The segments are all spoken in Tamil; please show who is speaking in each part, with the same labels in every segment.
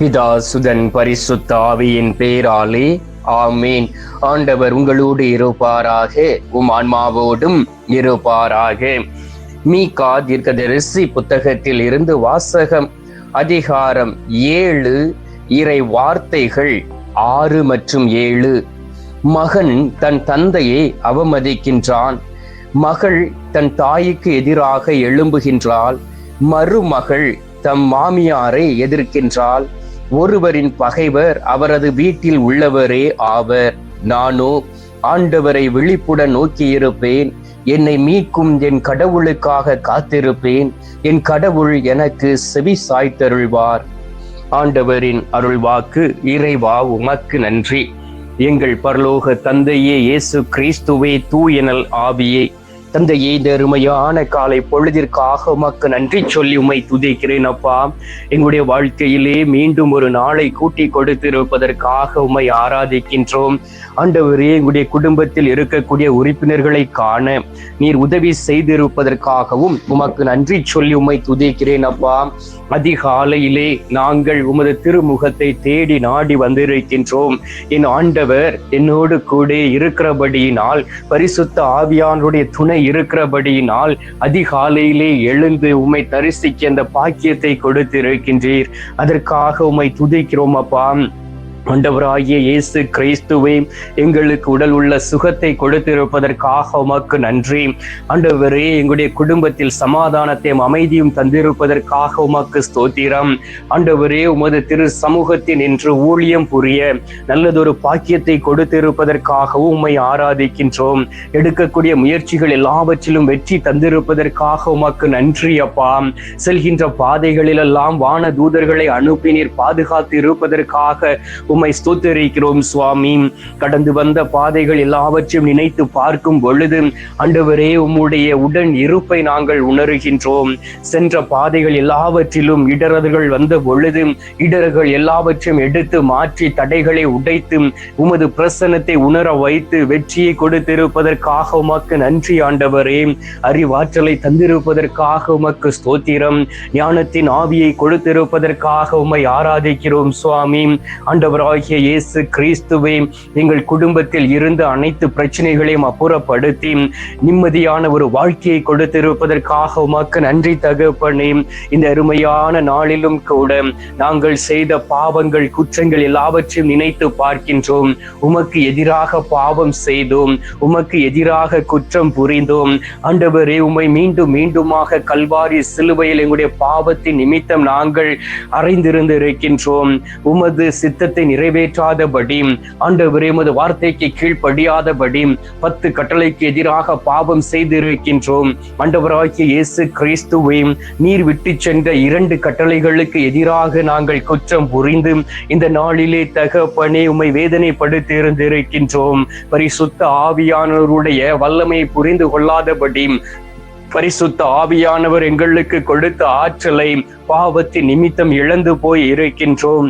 Speaker 1: பிதா சுதன் பரிசுத்த ஆவியின் பேராலே ஆமீன். ஆண்டவர் உங்களோடு இருப்பாராக உம் ஆன்மாவோடும் இருப்பாராக. மீகா தீர்க்கதரிசி புத்தகத்தில் இருந்து வாசகம் அதிகாரம் ஏழு இறை வார்த்தைகள் ஆறு மற்றும் ஏழு. மகன் தன் தந்தையை அவமதிக்கின்றான். மகள் தன் தாய்க்கு எதிராக எழும்புகின்றாள். மருமகள் தம் மாமியாரை எதிர்க்கின்றாள். ஒருவரின் பகைவர் அவரது வீட்டில் உள்ளவரே ஆவர். நானோ ஆண்டவரை விழிப்புடன் நோக்கியிருப்பேன். என்னை மீட்கும் என் கடவுளுக்காக காத்திருப்பேன். என் கடவுள் எனக்கு செவி சாய்த்தருள்வார். ஆண்டவரின் அருள்வாக்கு இறைவா உமக்கு நன்றி. எங்கள் பரலோக தந்தையே இயேசு கிறிஸ்துவே தூயனல் ஆவியே. தந்தையே இந்த அருமையான காலை பொழுதிற்காக உமக்கு நன்றி சொல்லி உமை துதிக்கிறேன் அப்பா. எங்களுடைய வாழ்க்கையிலே மீண்டும் ஒரு நாளை கூட்டி கொடுத்திருப்பதற்காக உமை ஆராதிக்கின்றோம். ஆண்டவரே எங்களுடைய குடும்பத்தில் இருக்கக்கூடிய உறுப்பினர்களை காண நீர் உதவி செய்திருப்பதற்காகவும் உமக்கு நன்றி சொல்லி உமை துதிக்கிறேன் அப்பா. அதிகாலையிலே நாங்கள் உமது திருமுகத்தை தேடி நாடி வந்திருக்கின்றோம். என் ஆண்டவர் என்னோடு கூட இருக்கிறபடியினால் பரிசுத்த ஆவியானுடைய துணை இருக்கிறபடியினால் அதிகாலையிலே எழுந்து உம்மை தரிசிக்க அந்த பாக்கியத்தை கொடுத்திருக்கின்றீர். அதற்காக உம்மை துதிக்கிறோம் அப்பா. ஆண்டவராகிய இயேசு கிறிஸ்துவே எங்களுக்கு உடல் உள்ள சுகத்தை கொடுத்திருப்பதற்காக உமக்கு நன்றி. ஆண்டவரே எங்களுடைய குடும்பத்தில் சமாதானத்தையும் அமைதியும் தந்திருப்பதற்காக உமக்கு ஸ்தோத்திரம். ஆண்டவரே உமது திரு சமூகத்தின் இன்று ஊழியம் புரிய நல்லதொரு பாக்கியத்தை கொடுத்திருப்பதற்காகவும் உம்மை ஆராதிக்கின்றோம். எடுக்கக்கூடிய முயற்சிகள் எல்லாவற்றிலும் வெற்றி தந்திருப்பதற்காக உமக்கு நன்றி அப்பா. செல்கின்ற பாதைகளிலெல்லாம் வான தூதர்களை அனுப்பினீர் பாதுகாத்து இருப்பதற்காக உம் உம்மை ஸ்தோத்தரிக்கிறோம் சுவாமி. கடந்து வந்த பாதைகள் எல்லாவற்றையும் நினைத்து பார்க்கும் பொழுது அண்டவரே உம்முடைய உடன் இருப்பை நாங்கள் உணர்கின்றோம். சென்ற பாதைகள் எல்லாவற்றிலும் இடர்கள் வந்த பொழுது இடர்கள் எல்லாவற்றையும் எடுத்து மாற்றி தடைகளை உடைத்து உமது பிரசன்னத்தை உணர வைத்து வெற்றியை கொடுத்திருப்பதற்காக உமக்கு நன்றி ஆண்டவரே. அறிவாற்றலை தந்திருப்பதற்காக உமக்கு ஸ்தோத்திரம். ஞானத்தின் ஆவியை கொடுத்திருப்பதற்காக உம்மை ஆராதிக்கிறோம் சுவாமி. ஆண்டவர் ஆண்டவராகிய இயேசு கிறிஸ்துவே எங்கள் குடும்பத்தில் இருந்த அனைத்து பிரச்சனைகளையும் அப்புறப்படுத்தி நிம்மதியான ஒரு வாழ்க்கையை கொடுத்திருப்பதற்காக உமக்கு நன்றி தகப்பனே. இந்த அருமையான நாளிலும் கூட நாங்கள் செய்த பாவங்கள் குற்றங்கள் எல்லாவற்றையும் நினைத்து பார்க்கின்றோம். உமக்கு எதிராக பாவம் செய்தோம். உமக்கு எதிராக குற்றம் புரிந்தோம். ஆண்டவரே உமை மீண்டும் மீண்டுமாக கல்வாரி சிலுவையில் எங்களுடைய பாவத்தின் நிமித்தம் நாங்கள் அறிந்திருந்திருக்கின்றோம். உமது சித்தத்தை நிறைவேற்றாதபடி ஆண்டவரே உமது வார்த்தைக்கு கீழ்ப்படியாதபடி பத்து கட்டளைக்கு எதிராக பாவம் செய்திருக்கின்றோம். ஆண்டவராகிய இயேசு கிறிஸ்துவை நீர் விட்டு சென்ற இரண்டு கட்டளைகளுக்கு எதிராக நாங்கள் குற்றம் புரிந்து இந்த நாளிலே தகப்பனே உமை வேதனைப்படுத்தி இருந்திருக்கின்றோம். பரிசுத்த ஆவியானவருடைய வல்லமை புரிந்து கொள்ளாதபடி பரிசுத்த ஆவியானவர் எங்களுக்கு கொடுத்த ஆற்றலை பாவத்தின் நிமித்தம் இழந்து போய் இருக்கின்றோம்.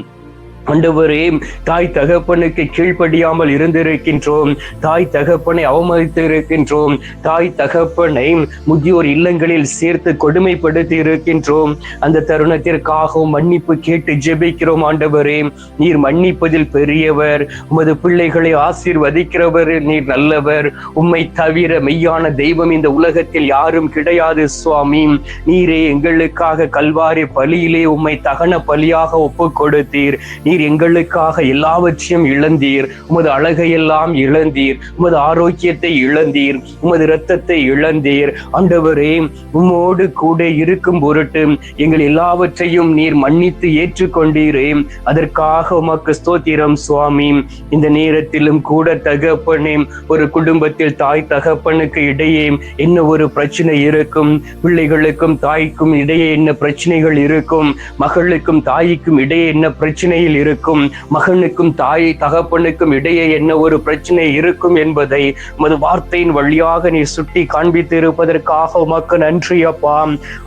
Speaker 1: ஆண்டவரே தாய் தகப்பனுக்கு கீழ்ப்படியாமல் இருந்திருக்கின்றோம். தாய் தகப்பனை அவமதித்து இருக்கின்றோம் தாய் தகப்பனை முதியோர் இல்லங்களில் சேர்த்து கொடுமைப்படுத்தி இருக்கின்றோம் அந்த தருணத்திற்காகவும் மன்னிப்பு கேட்டு ஜெபிக்கிறோம் ஆண்டவரே நீர் மன்னிப்பதில் பெரியவர் உமது பிள்ளைகளை ஆசீர்வதிக்கிறவர் நீர் நல்லவர். உம்மை தவிர மெய்யான தெய்வம் இந்த உலகத்தில் யாரும் கிடையாது சுவாமி. நீரே எங்களுக்காக கல்வாரி பலியிலே உம்மை தகன பலியாக ஒப்பு கொடுத்தீர் நீர் எங்களுக்காக எல்லாவற்றையும் இழந்தீர். உமது அழகையெல்லாம் இழந்தீர். உமது ஆரோக்கியத்தை இழந்தீர். உமது இரத்தத்தை இழந்தீர். ஆண்டவரே உம்மோடு கூட இருக்கும் பொருட்டு எங்கள் எல்லாவற்றையும் நீர் மன்னித்து ஏற்றுக்கொண்டீரே. அதற்காக உமக்கு ஸ்தோத்திரம் சுவாமி. இந்த நேரத்திலும் கூட தகப்பனே ஒரு குடும்பத்தில் தாய் தகப்பனுக்கு இடையே என்ன ஒரு பிரச்சனை இருக்கும்? பிள்ளைகளுக்கும் தாய்க்கும் இடையே என்ன பிரச்சனைகள் இருக்கும்? மகளுக்கும் தாய்க்கும் இடையே என்ன பிரச்சனையில் இருக்கும். மகனுக்கும் தாய் தகப்பனுக்கும் இடையே என்ன ஒரு பிரச்சனை இருக்கும் என்பதை உமது வார்த்தையின் வழியாக நீ சுட்டி காண்பித்து இருப்பதற்காக உமக்கு நன்றி அப்பா.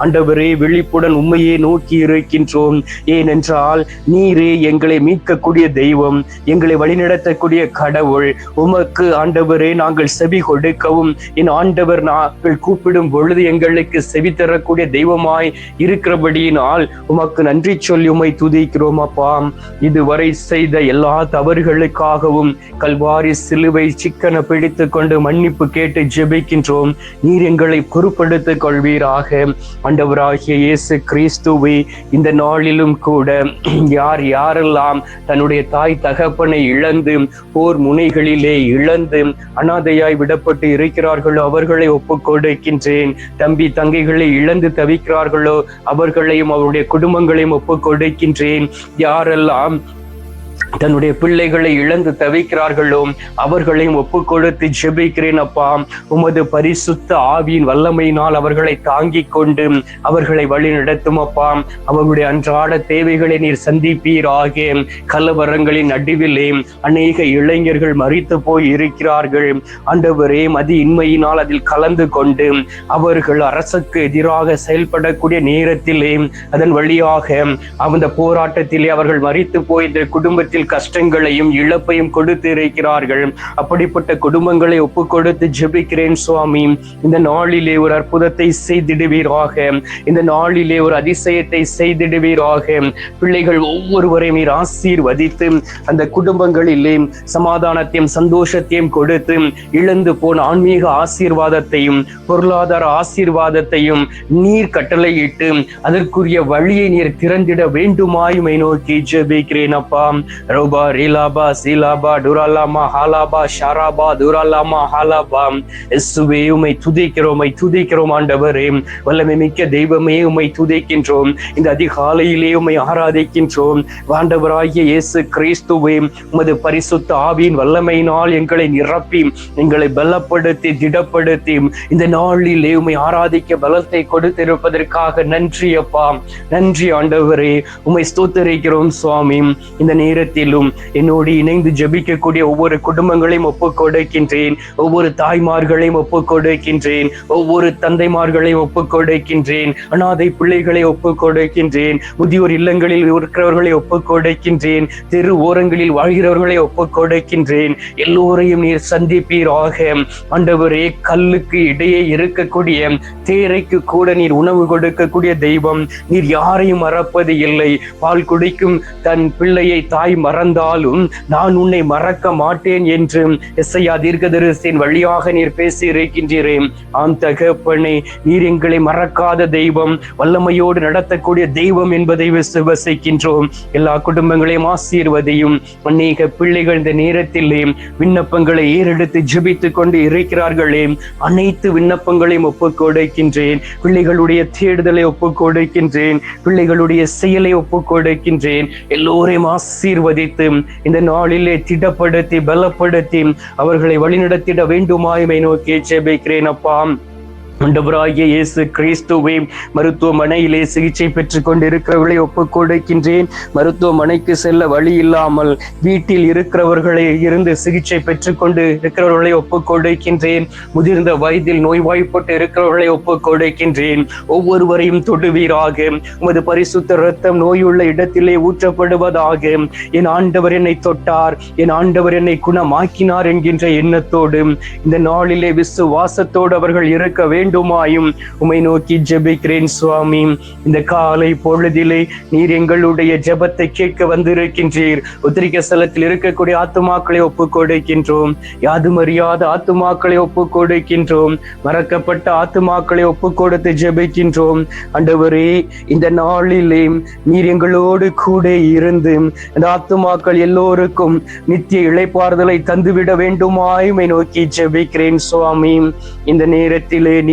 Speaker 1: ஆண்டவரே விழிப்புடன் உண்மையை நோக்கி இருக்கின்றோம். ஏனென்றால் நீரே எங்களை மீட்கக்கூடிய தெய்வம் எங்களை வழிநடத்தக்கூடிய கடவுள். உமக்கு ஆண்டவரே நாங்கள் செவி கொடுக்கவும் என் ஆண்டவர் நாங்கள் கூப்பிடும் பொழுது எங்களுக்கு செவி தரக்கூடிய தெய்வமாய் இருக்கிறபடியினால் உமக்கு நன்றி சொல்லி உமை துதிக்கிறோம் அப்பா. இதுவரை செய்த எல்லா தவறுகளுக்காகவும் கல்வாரி சிலுவை சிக்கன பிடித்து கொண்டு மன்னிப்பு கேட்டு ஜெபிக்கின்றோம். நீர் எங்களை பொறுப்படுத்திக் கொள்வீராக. ஆண்டவராகிய இயேசு கிறிஸ்துவை இந்த நாளிலும் கூட யார் யாரெல்லாம் தன்னுடைய தாய் தகப்பனை இழந்து போர் முனைகளிலே இழந்து அனாதையாய் விடப்பட்டு இருக்கிறார்களோ அவர்களை ஒப்புக் கொடுக்கின்றேன். தம்பி தங்கைகளை இழந்து தவிக்கிறார்களோ அவர்களையும் அவருடைய குடும்பங்களையும் ஒப்புக் கொடுக்கின்றேன். யாரெல்லாம் um, தன்னுடைய பிள்ளைகளை இழந்து தவிக்கிறார்களோ அவர்களையும் ஒப்பு கொடுத்து ஜெபிக்கிறேன் அப்பா. உமது பரிசுத்த ஆவியின் வல்லமையினால் அவர்களை தாங்கிக் கொண்டு அவர்களை வழி நடத்தும் அப்பா. அவர்களுடைய அன்றாட தேவைகளை நீர் சந்திப்பீராக. கலவரங்களின் நடுவிலே அநேக இளைஞர்கள் மறித்து போய் இருக்கிறார்கள். ஆண்டவரே மதி இன்மையினால் அதில் கலந்து கொண்டு அவர்கள் அரசுக்கு எதிராக செயல்படக்கூடிய நேரத்திலே அதன் வழியாக அந்த போராட்டத்திலே அவர்கள் மறித்து போய் இந்த குடும்பத்தில் கஷ்டங்களையும் இழப்பையும் கொடுத்து இருக்கிறார்கள். அப்படிப்பட்ட குடும்பங்களை ஒப்பு கொடுத்து ஜெபிக்கிறேன் சுவாமி. இந்த நாளிலே ஒரு அற்புதத்தை செய்திடுவீராக. இந்த நாளிலே ஒரு அதிசயத்தை செய்திடுவீராக. பிள்ளைகள் ஒவ்வொருவரையும் நீர் ஆசீர்வதித்து அந்த குடும்பங்களிலே சமாதானத்தையும் சந்தோஷத்தையும் கொடுத்து இழந்து போன ஆன்மீக ஆசீர்வாதத்தையும் பொருளாதார ஆசீர்வாதத்தையும் நீர் கட்டளையிட்டு அதற்குரிய வழியை நீர் திறந்திட வேண்டுமாயுமை நோக்கி ஜெபிக்கிறேன் அப்பா. ரூபா ரீலாபா சீலாபா டுராலாமா ஹாலாபா ஷாராபா துராலாமா ஹாலாபா. இயேசுவே உமை துதிக்கிறோம் உமை துதிக்கிறோம் ஆண்டவரே. வல்லமை மிக்க தெய்வமே உமை துதிக்கின்றோம். இந்த அதிகாலையிலே உமை ஆராதிக்கின்றோம். ஆண்டவராகிய இயேசு கிறிஸ்துவே உமது பரிசுத்த ஆவியின் வல்லமையினால் எங்களை நிரப்பி எங்களை பலப்படுத்தி திடப்படுத்தி இந்த நாளிலே உமை ஆராதிக்க பலத்தை கொடுத்திருப்பதற்காக நன்றி அப்பா. நன்றி ஆண்டவரே. உமை ஸ்தோத்தரிக்கிறோம் சுவாமி. இந்த நேரத்தில் நேரத்திலும் என்னோடு இணைந்து ஜபிக்கக்கூடிய ஒவ்வொரு குடும்பங்களையும் ஒப்புக் கொடுக்கின்றேன் ஒவ்வொரு தாய்மார்களையும் ஒப்புக் கொடுக்கின்றேன் ஒவ்வொரு தந்தைமார்களையும் ஒப்புக் கொடுக்கின்றேன் அனாதை பிள்ளைகளை ஒப்புக் கொடுக்கின்றேன் முதியோர் இல்லங்களில் இருக்கிறவர்களை ஒப்புக் கொடுக்கின்றேன் தெரு ஓரங்களில் வாழ்கிறவர்களை ஒப்புக் கொடுக்கின்றேன் எல்லோரையும் நீர் சந்திப்பீராக. ஆண்டவரே கல்லுக்கு இடையே இருக்கக்கூடிய தேரைக்கு கூட நீர் உணவு கொடுக்கக்கூடிய தெய்வம் நீர் யாரையும் மறப்பது இல்லை. பால் குடிக்கும் தன் பிள்ளையை தாய் மறந்தாலும் நான் உன்னை மறக்க மாட்டேன் என்று எஸ்ஐயா தீர்க்கதரிசின் வழியாக நீர் பேசி இருக்கின்றீரேன் ஆம் தகப்பனே நீர் எங்களை மறக்காத தெய்வம் வல்லமையோடு நடத்தக்கூடிய தெய்வம் என்பதை விசுவசிக்கின்றோம் எல்லா குடும்பங்களையும் ஆசீர்வதையும். அநேக பிள்ளைகள் இந்த நேரத்திலே விண்ணப்பங்களை ஏறெடுத்து ஜெபித்துக் கொண்டு இருக்கிறார்களே அனைத்து விண்ணப்பங்களையும் ஒப்புக் கொடுக்கின்றேன். பிள்ளைகளுடைய தேடுதலை ஒப்புக் கொடுக்கின்றேன். பிள்ளைகளுடைய செயலை ஒப்புக் கொடுக்கின்றேன். எல்லோரையும் ஆசீர்வதித்து இந்த நாளிலே திடப்படுத்தி பலப்படுத்தி அவர்களை வழிநடத்திட வேண்டுமாயுமை நோக்கி செபிக்கிறேன் அப்பா. ஆண்டவராகிய இயேசு கிறிஸ்துவை மருத்துவமனையிலே சிகிச்சை பெற்றுக் கொண்டிருக்கிறவர்களை ஒப்புக் கொடுக்கின்றேன் மருத்துவமனைக்கு செல்ல வழி இல்லாமல் வீட்டில் இருக்கிறவர்களை இருந்து சிகிச்சை பெற்றுக் கொண்டு இருக்கிறவர்களை ஒப்புக் கொடுக்கின்றேன் முதிர்ந்த வயதில் நோய்வாய்ப்பட்டு இருக்கிறவர்களை ஒப்புக் கொடுக்கின்றேன் ஒவ்வொருவரையும் தொடுவீராக. உமது பரிசுத்த ரத்தம் நோயுள்ள இடத்திலே ஊற்றப்படுவதாக. என் ஆண்டவர் என்னை தொட்டார். என் ஆண்டவர் என்னை குணமாக்கினார் என்கின்ற எண்ணத்தோடு இந்த நாளிலே விசுவாசத்தோடு அவர்கள் இருக்க வேண்டுமாயும் உமை நோக்கி ஜெபிக்கிறேன் சுவாமி. இந்த காலை பொழுதிலே நீர் எங்களுடைய ஜெபத்தை கேட்க வந்திருக்கின்றீர். உத்திரிக்க ஸ்தலத்தில் இருக்கக்கூடிய ஆத்துமாக்களை ஒப்புக் கொடுக்கின்றோம் யாதும் அறியாத ஆத்துமாக்களை ஒப்புக் கொடுக்கின்றோம் மறக்கப்பட்ட ஆத்துமாக்களை ஒப்புக் கொடுத்து ஜெபிக்கின்றோம். அண்டவரே இந்த நாளிலே நீர் எங்களோடு கூட இருந்து இந்த ஆத்துமாக்கள் எல்லோருக்கும் நித்திய இழைப்பாறுதலை தந்துவிட வேண்டுமாயுமை நோக்கி ஜெபிக்கிறேன் சுவாமி. இந்த நேரத்திலே நீ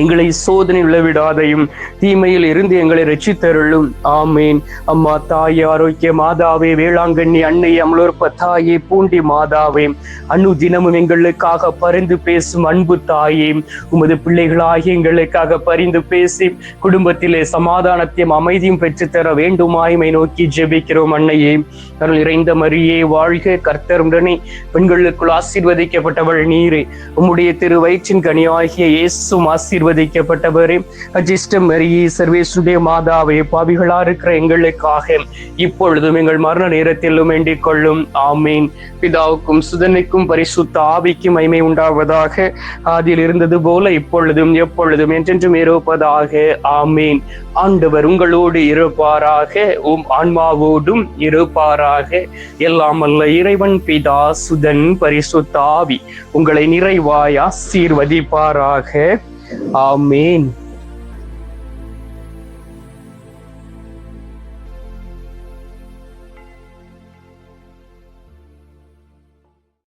Speaker 1: எங்களை சோதனை விளைவிடாதையும் தீமையில் இருந்து எங்களை ரட்சித்தருளும் ஆமேன். அம்மா தாயே ஆரோக்கிய மாதாவே வேளாங்கண்ணி அன்னை அமலோற்ப தாயே பூண்டி மாதாவே அணு தினமும் எங்களுக்காக பரிந்து பேசும் அன்பு தாயே உமது பிள்ளைகளாகி எங்களுக்காக பரிந்து பேசி குடும்பத்திலே சமாதானத்தையும் அமைதியும் பெற்றுத்தர வேண்டுமாயுமை நோக்கி ஜெபிக்கிறோம் அன்னையே. அருள் இறைந்த மரியே வாழ்க கர்த்தருடனே பெண்களுக்குள் ஆசீர்வதிக்கப்பட்டவள் நீரே. உம்முடைய திரு வயிற்றின் கனியாகிய இயேசும் ஆசீர் ஆசீர்வதிக்கப்பட்டவரே. அஜிஷ்டம் மரியே சர்வேசுடைய மாதாவே பாவிகளா இருக்கிற எங்களுக்காக இப்பொழுதும் எங்கள் மரண நேரத்திலும் வேண்டிக் கொள்ளும். ஆமீன். பிதாவுக்கும் சுதனுக்கும் பரிசுத்த ஆவிக்கும் மைமை உண்டாவதாக அதில் இருந்தது போல இப்பொழுதும் எப்பொழுதும் என்றென்றும் இருப்பதாக ஆமீன். ஆண்டவர் உங்களோடு இருப்பாராக உம் ஆன்மாவோடும் இருப்பாராக. எல்லாம் அல்ல இறைவன் பிதா சுதன் பரிசுத்தாவி உங்களை நிறைவாய் ஆசீர்வதிப்பாராக. ஆமீன்